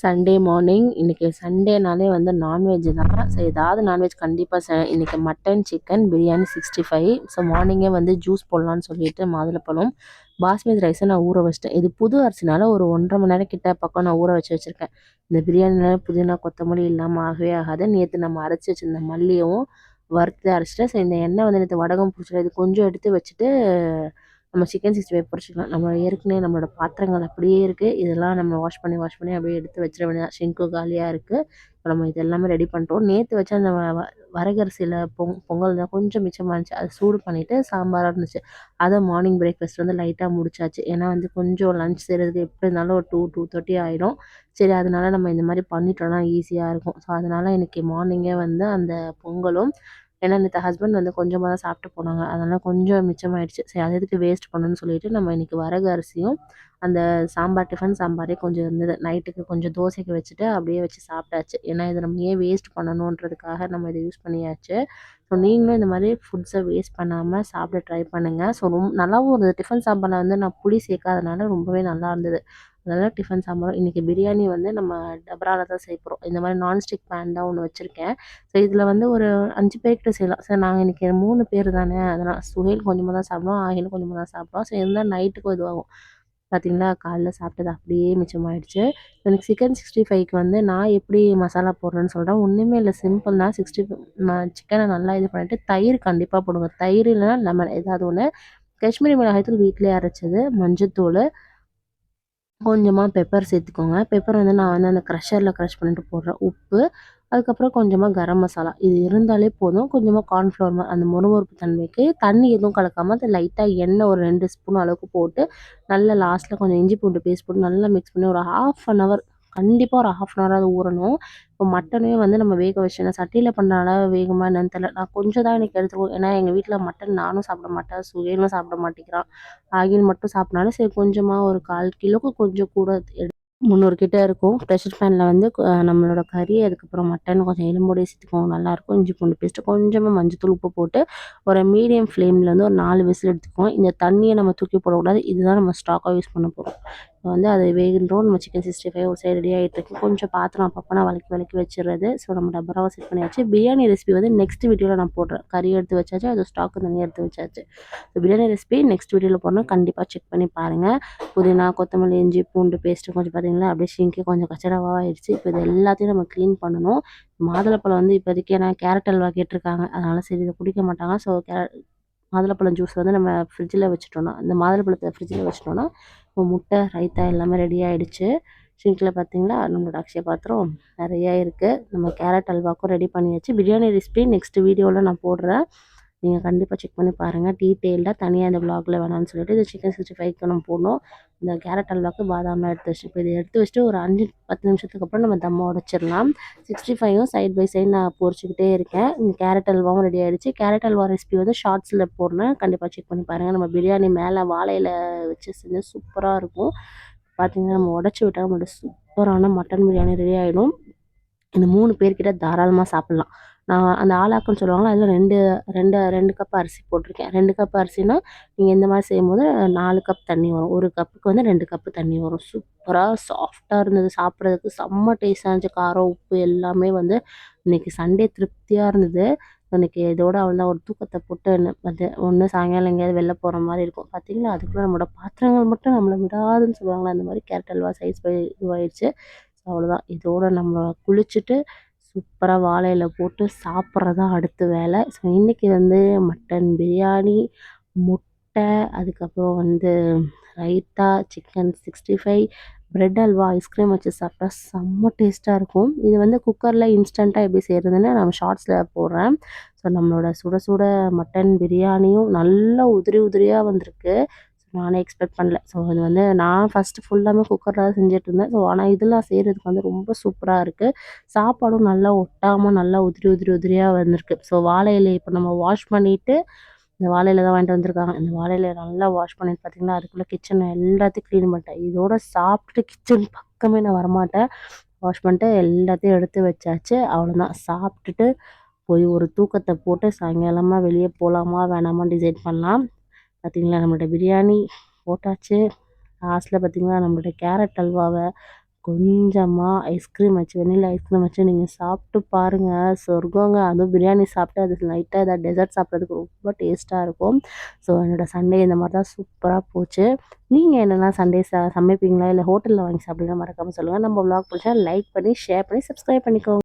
Sunday morning இன்றைக்கி சண்டேனாலே வந்து non veg தான். ஸோ ஏதாவது நான்வெஜ் கண்டிப்பாக ச இன்றைக்கி mutton chicken biryani sixty five so மார்னிங்கே வந்து ஜூஸ் போடலான்னு சொல்லிட்டு மாதுளப்பழம் பாஸ்மதி ரைஸை நான் ஊற வச்சிட்டேன். இது புது அரிசினால ஒரு ஒன்றரை மணி நேரம் கிட்ட பக்கம் நான் ஊற வச்சு வச்சுருக்கேன். இந்த பிரியாணினால புதினா கொத்தமல்லி இல்லாமல் ஆகவே ஆகாது. நேற்று நம்ம அரைச்சி வச்சுருந்த மல்லியும் வறுத்து அரைச்சிட்டேன். ஸோ இந்த எண்ணெய் வந்து நேற்று வடகம் பிடிச்சிட்டு இது கொஞ்சம் எடுத்து வச்சுட்டு நம்ம சிக்கன் சிக்ஸ்டி ஃபைவ் பொரிச்சிக்கலாம். நம்ம ஏற்கனவே நம்மளோட பாத்திரங்கள் அப்படியே இருக்குது இதெல்லாம் நம்ம வாஷ் பண்ணி வாஷ் பண்ணி அப்படியே எடுத்து வச்சிட வேண்டியதான் ஷிங்கு காலியாக இருக்குது இப்போ நம்ம இது எல்லாமே ரெடி பண்ணிட்டோம் நேற்று வச்ச அந்த வரகரிசியில் பொங் பொங்கல் தான் கொஞ்சம் மிச்சமாக இருந்துச்சு. அதை சூடு பண்ணிவிட்டு சாம்பாராக இருந்துச்சு. அதை மார்னிங் பிரேக்ஃபாஸ்ட் வந்து லைட்டாக முடிச்சாச்சு. ஏன்னா வந்து கொஞ்சம் லஞ்ச் செய்கிறதுக்கு எப்படி இருந்தாலும் ஒரு டூ டூ தேர்ட்டி ஆகிடும் சரி அதனால நம்ம இந்த மாதிரி பண்ணிட்டோம்னா ஈஸியாக இருக்கும். ஸோ அதனால் இன்றைக்கி மார்னிங்கே வந்து அந்த பொங்கலும் ஏன்னா நேற்று ஹஸ்பண்ட் வந்து கொஞ்சமாக தான் சாப்பிட்டு போனாங்க. அதனால் கொஞ்சம் மிச்சமாயிடுச்சு. சரி அது எதுக்கு வேஸ்ட் பண்ணணும்னு சொல்லிட்டு நம்ம இன்றைக்கி வரகு அரிசியும் அந்த சாம்பார் டிஃபன் சாம்பாரே கொஞ்சம் இருந்தது. நைட்டுக்கு கொஞ்சம் தோசைக்கு வச்சுட்டு அப்படியே வச்சு சாப்பிட்டாச்சு. ஏன்னா இதை நம்ம ஏன் வேஸ்ட் பண்ணணுன்றதுக்காக நம்ம இதை யூஸ் பண்ணியாச்சு. ஸோ நீங்களும் இந்த மாதிரி ஃபுட்ஸை வேஸ்ட் பண்ணாமல் சாப்பிட ட்ரை பண்ணுங்கள் ஸோ ரொம்ப நல்லாவும் இருந்தது. டிஃபன் சாம்பாரில் வந்து நான் புளி சேர்க்காதனால ரொம்பவே நல்லா இருந்தது. அதனால் டிஃபன் சாம்பாரும் இன்றைக்கி பிரியாணி வந்து நம்ம டபராவில் தான் செய்ய போகிறோம் இந்த மாதிரி நான்ஸ்டிக் பேன் தான் ஒன்று வச்சுருக்கேன். ஸோ இதில் வந்து ஒரு அஞ்சு பேர்கிட்ட செய்யலாம். சார் நாங்கள் இன்றைக்கி மூணு பேர் தானே அதனால் சுஹேல் கொஞ்சமாக தான் சாப்பிடுவோம் ஆகிலும் கொஞ்சமாக தான் சாப்பிடுவோம் ஸோ இருந்தால் நைட்டுக்கும் இதுவாகும். பார்த்திங்களா காலைல சாப்பிட்டது அப்படியே மிச்சமாயிடுச்சு. எனக்கு சிக்கன் சிக்ஸ்டி ஃபைவ்க்கு வந்து நான் எப்படி மசாலா போடுறேன்னு சொல்கிறேன் ஒன்றுமே இல்லை சிம்பிள் தான். சிக்ஸ்டி சிக்கனை நல்லா இது பண்ணிவிட்டு தயிர் கண்டிப்பாக போடுங்க. தயிர் இல்லைன்னா லெமன் ஏதாவது ஒன்று காஷ்மீரி மிளகாய்த்தூள் வீட்டிலே அரைச்சது மஞ்சத்தூள் கொஞ்சமாக பெப்பர் சேர்த்துக்கோங்க. பெப்பர் வந்து நான் வந்து அந்த க்ரஷரில் க்ரஷ் பண்ணிட்டு போடுறேன் உப்பு. அதுக்கப்புறம் கொஞ்சமாக கரம் மசாலா. இது இருந்தாலே போதும். கொஞ்சமாக கார்ன்ஃப்ளவர் அந்த முறுமுறுப்பு தன்மைக்கு தண்ணி எதுவும் கலக்காமல் அது லைட்டாக எண்ணெய் ஒரு ரெண்டு ஸ்பூன் அளவுக்கு போட்டு நல்லா லாஸ்ட்டில் கொஞ்சம் இஞ்சி பூண்டு பேஸ்ட் போட்டு நல்லா மிக்ஸ் பண்ணி ஒரு ஹாஃப் அன் ஹவர் கண்டிப்பாக ஒரு ஹாஃப் அன் ஹவர் அது ஊறணும். இப்போ மட்டனே வந்து நம்ம வேக வச்சு சட்டியில் பண்ணுறனால வேகமாக என்னன்னு தெரில நான் கொஞ்சம் தான் எனக்கு எடுத்துக்கோ ஏன்னா எங்கள் வீட்டில் மட்டன் நானும் சாப்பிட மாட்டேன். சுகையிலும் சாப்பிட மாட்டேங்கிறான். ஆகில் மட்டும் சாப்பிட்னாலும் சரி கொஞ்சமாக ஒரு கால் கிலோவுக்கு கொஞ்சம் கூட எடு முந்நூறு கிட்ட இருக்கும். ப்ரெஷர் பேனில் வந்து நம்மளோட கறி அதுக்கப்புறம் மட்டன் கொஞ்சம் எலும்போடையே சேர்த்துக்கோங்க நல்லாயிருக்கும். இஞ்சி பூண்டு பேஸ்ட்டு கொஞ்சமாக மஞ்சத்தூள் உப்பு போட்டு ஒரு மீடியம் ஃப்ளேமில் வந்து ஒரு நாலு விசில் எடுத்துக்கோங்க இந்த தண்ணியை நம்ம தூக்கி போடக்கூடாது. இதுதான் நம்ம ஸ்டாக்காக யூஸ் பண்ண போகிறோம் இப்போ வந்து அது வேகின்றோம். நம்ம சிக்கன் சிக்ஸ்டி ஃபைவ் ஒரு சைடு ரெடி ஆகிட்டு கொஞ்சம் பாத்திரம் அப்பப்போ நான் வலிக்கி வலிக்கி வச்சிடுறது ஸோ நம்ம டபராவை செட் பண்ணியாச்சு. பிரியாணி ரெசிபி வந்து நெக்ஸ்ட் வீடியோவில் நான் போடுறேன். கறி எடுத்து வச்சாச்சு அது ஸ்டாக்கு தனியாக எடுத்து வச்சாச்சு. ஸோ பிரியாணி ரெசிபி நெக்ஸ்ட் வீடியோவில் போடணும். கண்டிப்பாக செக் பண்ணி பாருங்கள் புதினா கொத்தமல்லி இஞ்சி பூண்டு பேஸ்ட்டு கொஞ்சம் பார்த்தீங்கன்னா அப்படியே ஷிங்கி கொஞ்சம் கச்சடாவாக ஆயிடுச்சு. இப்போ இது எல்லாத்தையும் நம்ம க்ளீன் பண்ணணும். மாதுளப்பழம் வந்து இப்போதைக்கு ஏன்னா கேரட் அல்வா கேட்டிருக்காங்க. அதனால் சரி இதை குடிக்க மாட்டாங்க. ஸோ கேர மாதுளப்பழம் ஜூஸ் வந்து நம்ம ஃப்ரிட்ஜில் வச்சுட்டோம்னா இந்த மாதுளப்பழத்தை ஃப்ரிட்ஜில் வச்சுட்டோன்னா இப்போ முட்டை ரைத்தா எல்லாமே ரெடி ஆகிடுச்சு சிங்கில் பார்த்தீங்களா நம்மளோட அக்ஷய பாத்திரம் நிறையா இருக்குது நம்ம கேரட் அல்வாக்கும் ரெடி பண்ணியாச்சு. பிரியாணி ரெசிபி நெக்ஸ்ட் வீடியோவில் நான் போடுறேன். நீங்கள் கண்டிப்பாக செக் பண்ணி பாருங்கள் டீட்டெயில்டாக தனியாக இந்த ப்ளாகில் வேணாம்னு சொல்லிட்டு இது சிக்கன் சிக்ஸ்டி ஃபைவ்க்கு நம்ம போடணும். இந்த கேரட் அல்வாக்கு பாதாம்லாம் எடுத்து வச்சு இப்போ இதை எடுத்து வச்சுட்டு ஒரு அஞ்சு பத்து நிமிஷத்துக்கு அப்புறம் நம்ம தம்மை உடச்சிடலாம். சிக்ஸ்டி ஃபைவும் சைட் பை சைட் நான் பொறிச்சிக்கிட்டே இருக்கேன். இந்த கேரட் அல்வாவும் ரெடி ஆகிடுச்சு கேரட் அல்வா ரெசிபி வந்து ஷார்ட்ஸில் போடுறேன் கண்டிப்பாக செக் பண்ணி பாருங்கள் நம்ம பிரியாணி மேலே வாழையில் வச்சு செஞ்சு சூப்பராக இருக்கும். பார்த்திங்கன்னா நம்ம உடச்சி விட்டால் நம்மளோட சூப்பரான மட்டன் பிரியாணி ரெடி ஆகிடும் இந்த மூணு பேர்கிட்ட தாராளமாக சாப்பிட்லாம். நான் அந்த ஆலாக்குன்னு சொல்லுவாங்கள்ல அதில் ரெண்டு ரெண்டு ரெண்டு கப் அரிசி போட்டிருக்கேன். ரெண்டு கப் அரிசினா நீங்கள் இந்த மாதிரி செய்யும்போது நாலு கப் தண்ணி வரும். ஒரு கப்புக்கு வந்து ரெண்டு கப்பு தண்ணி வரும். சூப்பராக சாஃப்டாக இருந்தது. சாப்பிட்றதுக்கு செம்ம டேஸ்ட்டாக இருந்துச்சு. காரம் உப்பு எல்லாமே வந்து இன்றைக்கி சண்டே திருப்தியாக இருந்தது. இன்றைக்கி இதோட தான் ஒரு தூக்கத்தை போட்டு வந்து ஒன்று சாயங்காலம் எங்கேயாவது வெளில போகிற மாதிரி இருக்கும். பார்த்தீங்களா அதுக்குள்ளே நம்மளோட பாத்திரங்கள் மட்டும் நம்மளை விடாதுன்னு சொல்லுவாங்களா அந்த மாதிரி கேரட் அல்வா சைஸ் இதுவாயிடுச்சு அவ்வளோதான் இதோட நம்ம குளிச்சுட்டு சூப்பராக வாழை போட்டு சாப்பிட்றது தான் அடுத்த வேலை. ஸோ இன்றைக்கி வந்து மட்டன் பிரியாணி முட்டை அதுக்கப்புறம் வந்து raita chicken sixty five bread halwa ice cream வச்சு சாப்பிட்டா செம்ம டேஸ்ட்டாக இருக்கும். இது வந்து குக்கரில் இன்ஸ்டண்ட்டாக எப்படி செய்கிறதுன்னு நான் ஷார்ட்ஸில் போடுறேன். ஸோ நம்மளோட சுட சுட மட்டன் பிரியாணியும் நல்லா உதிரி உதிரியாக வந்திருக்கு. நானே எக்ஸ்பெக்ட் பண்ணல. ஸோ அது வந்து நான் ஃபஸ்ட்டு ஃபுல்லாமே குக்கரில் தான் செஞ்சுட்டு இருந்தேன். ஸோ ஆனால் இதெல்லாம் செய்கிறதுக்கு வந்து ரொம்ப சூப்பராக இருக்குது சாப்பாடும் நல்லா ஒட்டாமல் நல்லா உதிரி உதிரி உதிரியாக வந்திருக்கு. ஸோ வாழை இலையை இப்போ நம்ம வாஷ் பண்ணிவிட்டு இந்த வாழையில தான் வாங்கிட்டு வந்திருக்காங்க. இந்த வாழை இலையை நல்லா வாஷ் பண்ணிட்டு பார்த்தீங்கன்னா அதுக்குள்ளே கிச்சனை எல்லாத்தையும் க்ளீன் பண்ணிட்டேன். இதோட சாப்பிட்டு கிச்சன் பக்கமே நான் வரமாட்டேன். வாஷ் பண்ணிட்டு எல்லாத்தையும் எடுத்து வச்சாச்சு. அவ்வளோதான் சாப்பிட்டுட்டு போய் ஒரு தூக்கத்தை போட்டு சாயங்காலமாக வெளியே போகலாமா வேணாமா டிசைட் பண்ணலாம். பார்த்திங்களா நம்மளோட பிரியாணி போட்டாச்சு. லாஸ்ட்டில் பார்த்திங்கன்னா நம்மளோட கேரட் அல்வாவை கொஞ்சமாக ஐஸ்கிரீம் வச்சு வெண்ணிலா ஐஸ்கிரீம் வச்சு நீங்கள் சாப்பிட்டு பாருங்கள் சொர்க்கங்க அதுவும் பிரியாணி சாப்பிட்டு அது லைட்டாக ஏதாவது டெசர்ட் சாப்பிட்றதுக்கு ரொம்ப டேஸ்ட்டாக இருக்கும். ஸோ என்னோடய சண்டே இந்த மாதிரி தான் சூப்பராக போச்சு. நீங்கள் என்னென்னா சண்டே ச சமைப்பீங்களா? இல்லை ஹோட்டலில் வாங்கி சாப்பிடுங்க மறக்காமல் சொல்லுங்கள் நம்ம vlog பிடிச்சா லைக் பண்ணி ஷேர் பண்ணி சப்ஸ்கிரைப் பண்ணிக்கோங்க.